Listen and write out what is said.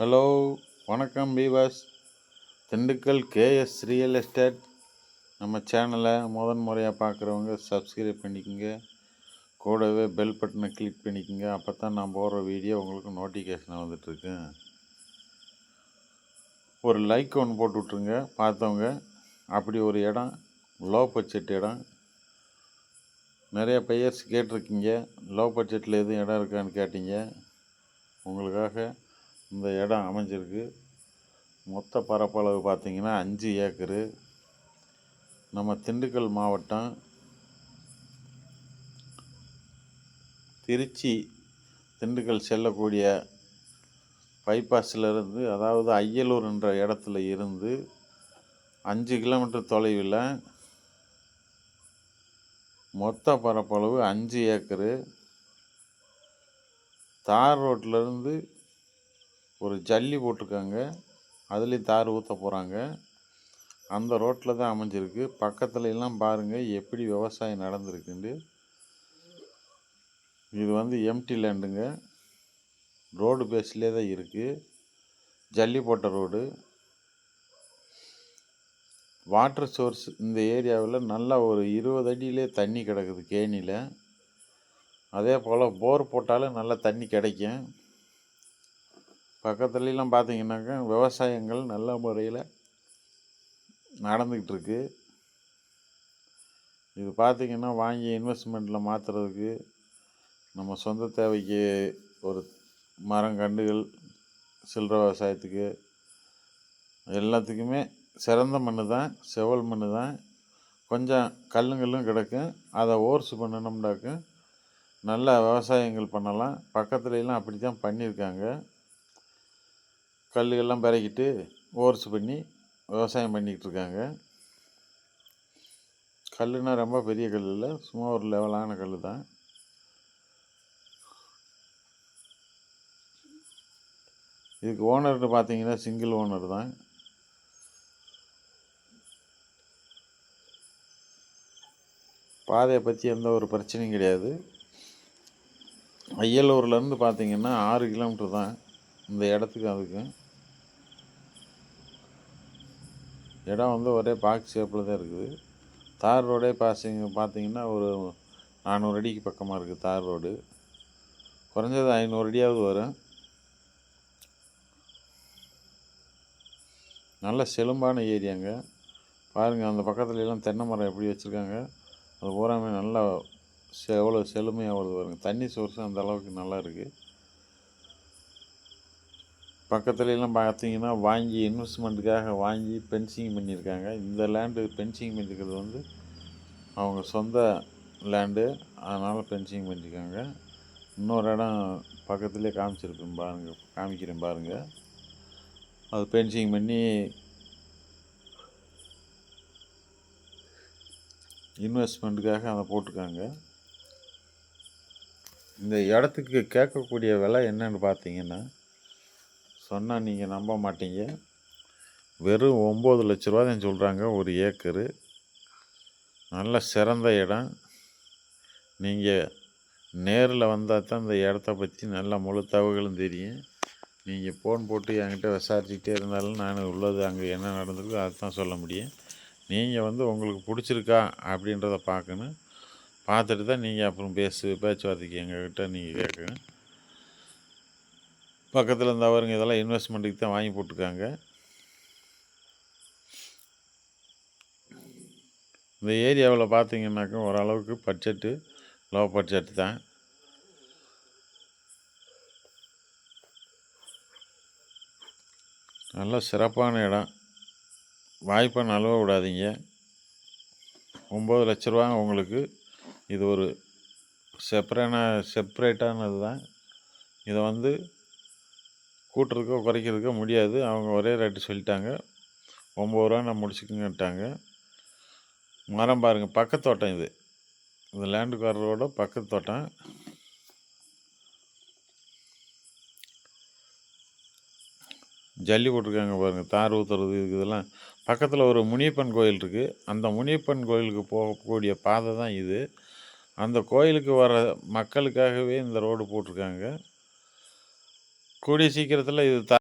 Hello வணக்கம் பீவாஸ் Dindigul KS real estate. நம்ம சேனலை முதன் முறையாக பார்க்குறவங்க சப்ஸ்கிரைப் பண்ணிக்கோங்க. கூடவே பெல் பட்டனை கிளிக் பண்ணிக்கோங்க. அப்போ தான் நான் போடுற வீடியோ உங்களுக்கு நோட்டிஃபிகேஷன் வந்துட்டுருக்கு. ஒரு லைக் ஒன்று போட்டு விட்ருங்க பார்த்தவங்க அப்படி ஒரு இடம் லோ பட்ஜெட் இடம். நிறைய பையர்ஸ் கேட்டிருக்கீங்க. லோ பட்ஜெட்டில் எதுவும் இடம் இருக்கான்னு கேட்டீங்க. உங்களுக்காக இந்த இடம் அமைஞ்சிருக்கு. மொத்த பரப்பளவு பார்த்திங்கன்னா அஞ்சு ஏக்கரு. நம்ம திண்டுக்கல் மாவட்டம் திருச்சி திண்டுக்கல் செல்லக்கூடிய பைபாஸில் அதாவது ஐயலூர் என்ற இடத்துல இருந்து அஞ்சு கிலோமீட்டர் தொலைவில் மொத்த பரப்பளவு அஞ்சு ஏக்கரு. தார் ரோட்லேருந்து ஒரு ஜல்லி போட்டிருக்காங்க. அதுலேயும் தார் ஊற்ற போகிறாங்க அந்த ரோட்டில் தான் அமைஞ்சிருக்கு. பக்கத்துல எல்லாம் பாருங்கள் எப்படி விவசாயம் நடந்திருக்குண்டு இது வந்து எம்டி லேண்டுங்க ரோடு பேஸ்லேயே தான் இருக்குது ஜல்லி போட்ட ரோடு வாட்டர் சோர்ஸ் இந்த ஏரியாவில் நல்லா ஒரு இருபது அடியிலே தண்ணி கிடக்குது கேணியில். அதே போல் போர் போட்டாலும் நல்லா தண்ணி கிடைக்கும். பக்கத்துலலாம் பார்த்தீங்கன்னாக்கா விவசாயங்கள் நல்ல முறையில் நடந்துக்கிட்டுருக்கு இது பார்த்திங்கன்னா வாங்கி இன்வெஸ்ட்மெண்ட்டில் மாற்றுறதுக்கு நம்ம சொந்த தேவைக்கு ஒரு மரம் கண்டுகள் சில்லற விவசாயத்துக்கு எல்லாத்துக்குமே சிறந்த மண் தான் செவல் மண் தான். கொஞ்சம் கல்லுங்கல்லும் கிடக்கும் அதை ஓர்ஸ் பண்ணணும்னாக்க நல்ல விவசாயங்கள் பண்ணலாம். பக்கத்துலலாம் அப்படி தான் பண்ணியிருக்காங்க. கல்லுகள்லாம் பிறக்கிட்டு ஓர்ஸ் பண்ணி விவசாயம் பண்ணிக்கிட்டு இருக்காங்க கல்லுனா ரொம்ப பெரிய கல் இல்லை சும்மா ஒரு லெவலான கல் தான் இதுக்கு ஓனர்னு பார்த்தீங்கன்னா சிங்கிள் ஓனர் தான். பாதையை பற்றி எந்த ஒரு பிரச்சனையும் கிடையாது. ஐயலூர்லேருந்து பார்த்தீங்கன்னா ஆறு கிலோமீட்டர் தான் இந்த இடத்துக்கு அதுக்கும் இடம் வந்து ஒரே பாக்ஸ் ஷேப்பில் தான் இருக்குது. தார் ரோடே பாசிங் பார்த்தீங்கன்னா ஒரு நானூறு அடிக்கு பக்கமாக இருக்குது தார் ரோடு. குறைஞ்சது ஐநூறு அடியாவது வரும். நல்ல செலும்பான ஏரியாங்க பாருங்கள் அந்த பக்கத்துலலாம் தென்னை மரம் எப்படி வச்சுருக்காங்க. அது பூராமே நல்லா எவ்வளோ செழுமையாக வருது வருங்க தண்ணி சோர்ஸும் அந்த அளவுக்கு நல்லா இருக்குது பக்கத்துலலாம் பார்த்தீங்கன்னா வாங்கி இன்வெஸ்ட்மெண்ட்டுக்காக வாங்கி பென்சிங் பண்ணியிருக்காங்க. இந்த லேண்டு பென்சிங் பண்ணியிருக்கிறது வந்து அவங்க சொந்த லேண்டு அதனால் பென்சிங் பண்ணியிருக்காங்க. இன்னொரு இடம் பக்கத்துலேயே காமிச்சிருப்பேன் பாருங்கள் காமிக்கிறேன் பாருங்கள் அது பென்சிங் பண்ணி இன்வெஸ்ட்மெண்ட்டுக்காக அதை போட்டிருக்காங்க. இந்த இடத்துக்கு கேட்கக்கூடிய விலை என்னன்னு பார்த்தீங்கன்னா சொன்னால் நீங்கள் நம்ப மாட்டீங்க. வெறும் ஒம்பது லட்ச ரூபாதான் சொல்கிறாங்க ஒரு ஏக்கரு. நல்ல சிறந்த இடம். நீங்கள் நேரில் வந்தால் தான் இந்த இடத்த பற்றி நல்ல முழு தகவல்களும் தெரியும். நீங்கள் ஃபோன் போட்டு என்கிட்ட விசாரிச்சுக்கிட்டே இருந்தாலும் நான் உள்ளது அங்கே என்ன நடந்திருக்கோ அதுதான் சொல்ல முடியும். நீங்கள் வந்து உங்களுக்கு பிடிச்சிருக்கா அப்படின்றத பார்க்கணும். பார்த்துட்டு தான் நீங்கள் அப்புறம் பேசு பேச்சுவார்த்தைக்கு எங்ககிட்ட நீங்கள் கேட்கணும். பக்கத்தில் இருந்த அவருங்க இதெல்லாம் இன்வெஸ்ட்மெண்ட்டுக்கு தான் வாங்கி போட்டிருக்காங்க. இந்த ஏரியாவில் பார்த்தீங்கன்னாக்கா ஓரளவுக்கு பட்ஜெட்டு லோ பட்ஜெட் தான். நல்ல சிறப்பான இடம். வாய்ப்பை நழுவ விடாதீங்க. ஒம்பது லட்ச ரூபா உங்களுக்கு. இது ஒரு செப்பரேட்டான செப்பரேட்டானது தான் இதை வந்து கூட்டுறதுக்கோ குறைக்கிறதுக்கோ முடியாது. அவங்க ஒரே ரேட்டு சொல்லிட்டாங்க. ஒம்பது ரூபா நான் முடிச்சுக்கங்கட்டாங்க மரம் பாருங்கள் பக்கத்தோட்டம் இது. இந்த லேண்டுக்காரரோட பக்கத்து தோட்டம். ஜல்லி போட்டிருக்காங்க பாருங்கள் தார் ஊற்றுறது இதெல்லாம். பக்கத்தில் ஒரு முனியப்பன் கோயில் இருக்குது அந்த முனியப்பன் கோயிலுக்கு போகக்கூடிய பாதை தான் இது. அந்த கோயிலுக்கு வர மக்களுக்காகவே இந்த ரோடு போட்டிருக்காங்க. கூடிய சீக்கிரத்தில் இது த